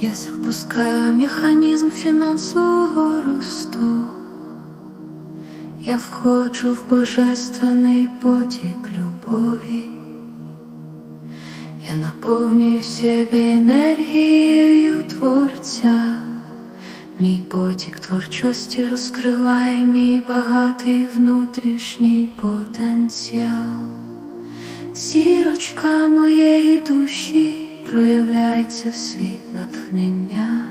Я запускаю механізм фінансового росту. Я входжу в божественний потік любові. Я наповнюю себе енергією творця. Мій потік творчості розкриває мій багатий внутрішній потенціал. Зірочка моєї душі проявляється світ натхнення.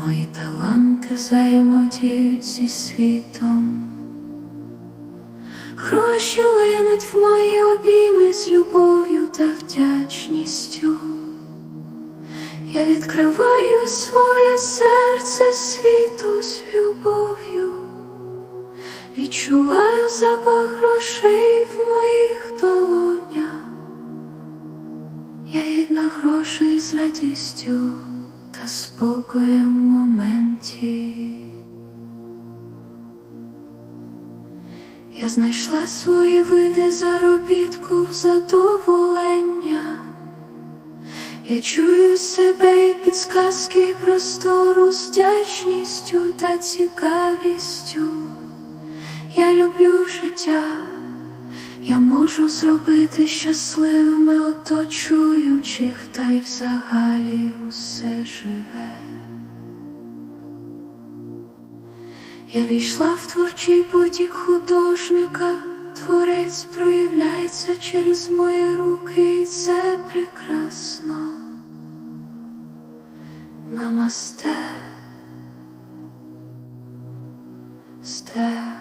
Мої таланти взаємодіють зі світом. Гроші линуть в мої обійми з любов'ю та вдячністю. Я відкриваю своє серце світу з любов'ю, відчуваю запах грошей в моїх долонях. Грошей з радістю та спокоєм в моменті. Я знайшла свої види заробітку задоволення. Я чую себе і підсказки простору з вдячністю та цікавістю. Я люблю життя, я можу зробити щасливими оточуючих, та й взагалі усе живе. Я війшла в творчий потік художника, творець проявляється через мої руки, і це прекрасно. Намасте. Сте.